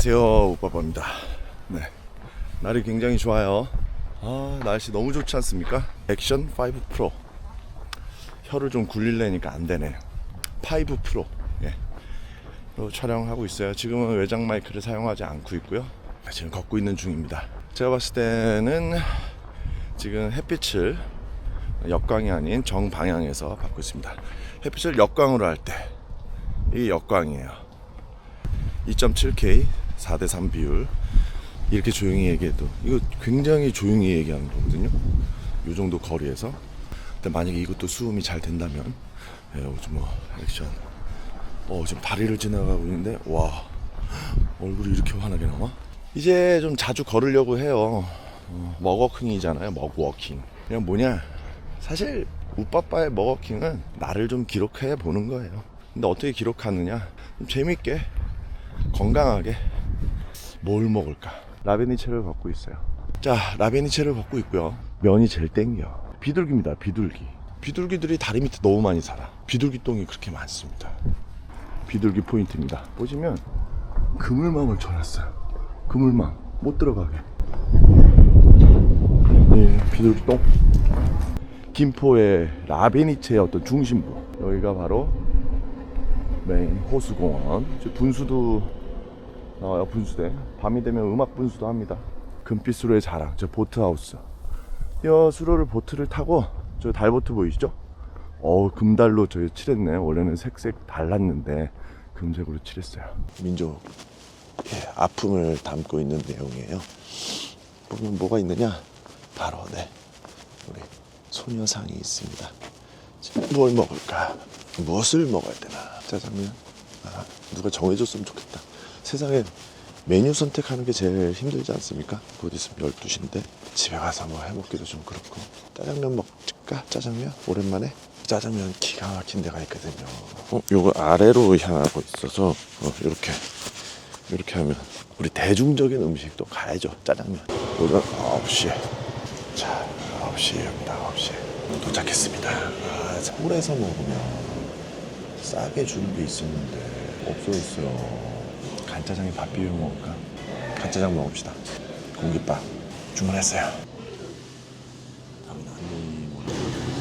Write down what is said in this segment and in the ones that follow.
안녕하세요 오빠빠입니다. 네. 날이 굉장히 좋아요. 아 날씨 너무 좋지 않습니까? 액션 5 프로. 혀를 좀 굴리려니까 안 되네. 5 프로. 예. 또 촬영하고 있어요. 지금은 외장 마이크를 사용하지 않고 있고요. 지금 걷고 있는 중입니다. 제가 봤을 때는 지금 햇빛을 역광이 아닌 정방향에서 받고 있습니다. 햇빛을 역광으로 할 때 이게 역광이에요. 2.7K 4대3 비율. 이렇게 조용히 얘기해도. 이거 굉장히 조용히 얘기하는 거거든요. 이 정도 거리에서. 근데 만약에 이것도 수음이 잘 된다면 예, 요즘 뭐 액션. 어 지금 다리를 지나가고 있는데 와 얼굴이 이렇게 환하게 나와? 이제 좀 자주 걸으려고 해요. 어, 먹워킹이잖아요. 먹워킹. 그냥 뭐냐? 사실 우빠빠의 먹워킹은 나를 좀 기록해 보는 거예요. 근데 어떻게 기록하느냐? 좀 재밌게 건강하게 뭘 먹을까? 라베니체를 걷고 있어요. 자, 라베니체를 걷고 있고요. 면이 제일 땡겨. 비둘기입니다. 비둘기. 비둘기들이 다리 밑에 너무 많이 살아. 비둘기 똥이 그렇게 많습니다. 비둘기 포인트입니다. 보시면 그물망을 쳐놨어요. 그물망 못 들어가게. 예, 비둘기 똥. 김포의 라베니체의 어떤 중심부. 여기가 바로 메인 호수공원. 저 분수도 나와요 분수대. 밤이 되면 음악 분수도 합니다. 금빛수로의 자랑. 저 보트하우스. 여 수로를 보트를 타고 저 달보트 보이시죠? 어우 금달로 저 칠했네. 원래는 색색 달랐는데 금색으로 칠했어요. 민족 의 아픔을 담고 있는 내용이에요. 보면 뭐가 있느냐? 바로 네 우리 소녀상이 있습니다. 자, 뭘 먹을까? 무엇을 먹어야 되나? 짜장면? 아, 누가 정해줬으면 좋겠다. 세상에 메뉴 선택하는 게 제일 힘들지 않습니까? 곧 있으면 12시인데 집에 가서 뭐 해먹기도 좀 그렇고 짜장면 먹을까? 짜장면? 오랜만에? 짜장면 기가 막힌 데가 있거든요. 어, 요거 아래로 향하고 있어서 어, 이렇게 이렇게 하면 우리 대중적인 음식도 가야죠. 짜장면. 우리가 9시에 자 9시입니다. 9시에 도착했습니다. 아, 서울에서 먹으면 싸게 주는 게 있었는데 없어졌어요. 간짜장에 밥 비벼 먹을까? 간짜장 먹읍시다. 공깃밥 주문했어요.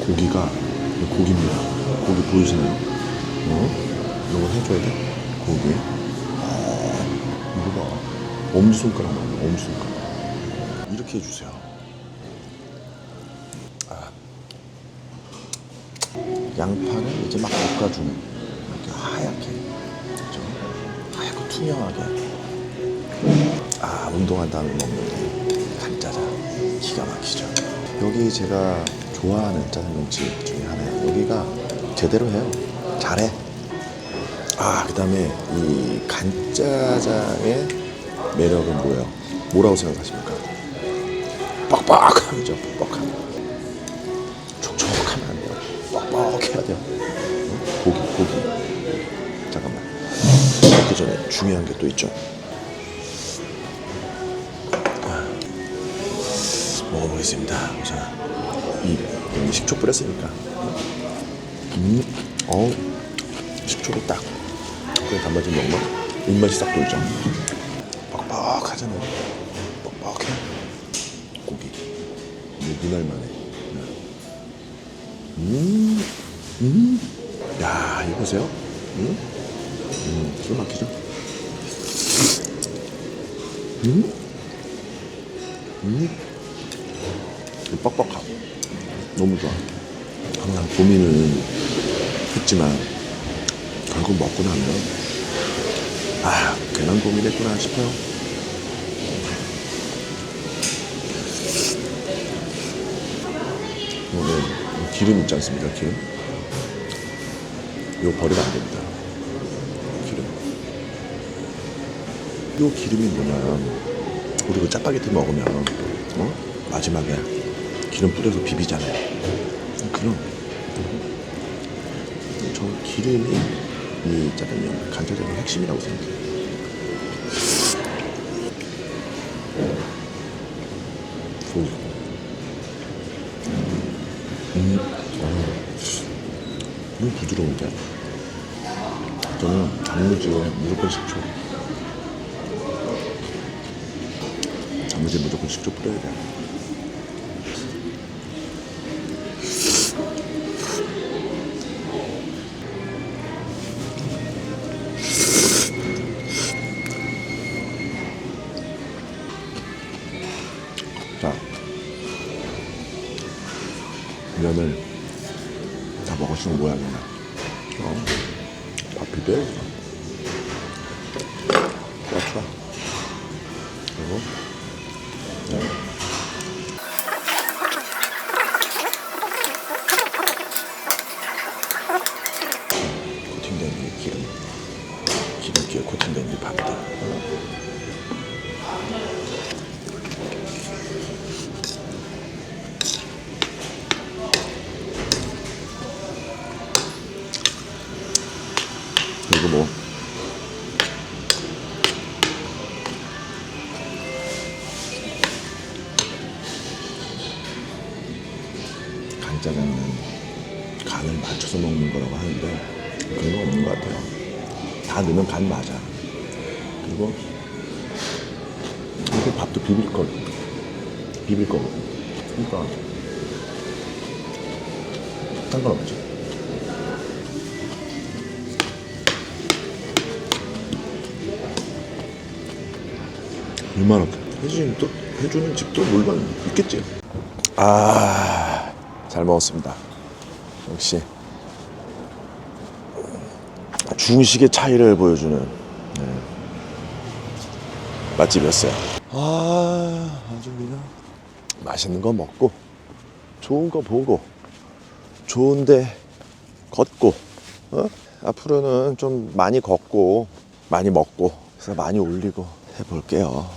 고기가 고기입니다. 고기 보이시나요? 어? 이거 해줘야 돼. 고기. 아, 이거 봐. 엄지 손가락 나와. 엄지 손가락. 이렇게 해주세요. 아. 양파를 이제 막 볶아주는 이렇게 하얗게 투명하게. 아 운동한 다음에 먹는 간짜장 기가 막히죠. 여기 제가 좋아하는 짜장면집 중에 하나예요. 여기가 제대로 해요. 잘해. 아 그 다음에 이 간짜장의 매력은 뭐예요? 뭐라고 생각하십니까? 뻑뻑하죠 뻑뻑함. 촉촉하면 안 돼요. 뻑뻑해야 돼요. 응? 고기, 고기. 전에 중요한 게 또 있죠. 아, 먹어보겠습니다. 우선 이 식초 뿌렸으니까. 음, 어, 식초를 딱 그래 단맛 좀 먹나? 입맛이 싹 돌죠. 뻑뻑하잖아요. 뻑뻑해. 고기. 눈알만해. 음, 음, 야, 이거 보세요. 음, 음, 기가 막히죠? 음, 음, 이 뻑뻑하고 너무 좋아. 항상 고민을 했지만 결국 먹고 나면 아, 괜한 고민했구나 싶어요. 오늘 기름 있지 않습니까? 기름. 이거 버리면 안 됩니다. 이 기름이 뭐냐. 우리 그 짜파게티 먹으면, 어? 마지막에 기름 뿌려서 비비잖아요. 그럼. 저 기름이 이 짜장면, 간짜장의 핵심이라고 생각해요. 오. 음, 어, 너무 부드러운데? 저는 단무지에 무조건 식초. 단무지 무조건 직접 뿌려야 돼. 자, 면을 다 먹었으면 모양이야. 어, 밥 비벼. 꽉 그리고 네. 그리고 뭐 간짜장은 간을 맞춰서 먹는 거라고 하는데 그런 거 없는 것 같아요. 다 넣으면 간 맞아. 그리고 이게 밥도 비빌 걸 비빌 거고. 그러니까 상관없지. 얼마나 해주는 또 해주는 집도 물론 있겠지. 아, 잘 먹었습니다. 역시 중식의 차이를 보여주는 네. 맛집이었어요. 아, 아주 그냥 맛있는 거 먹고 좋은 거 보고 좋은데 걷고 어? 앞으로는 좀 많이 걷고 많이 먹고 그래서 많이 올리고 해볼게요.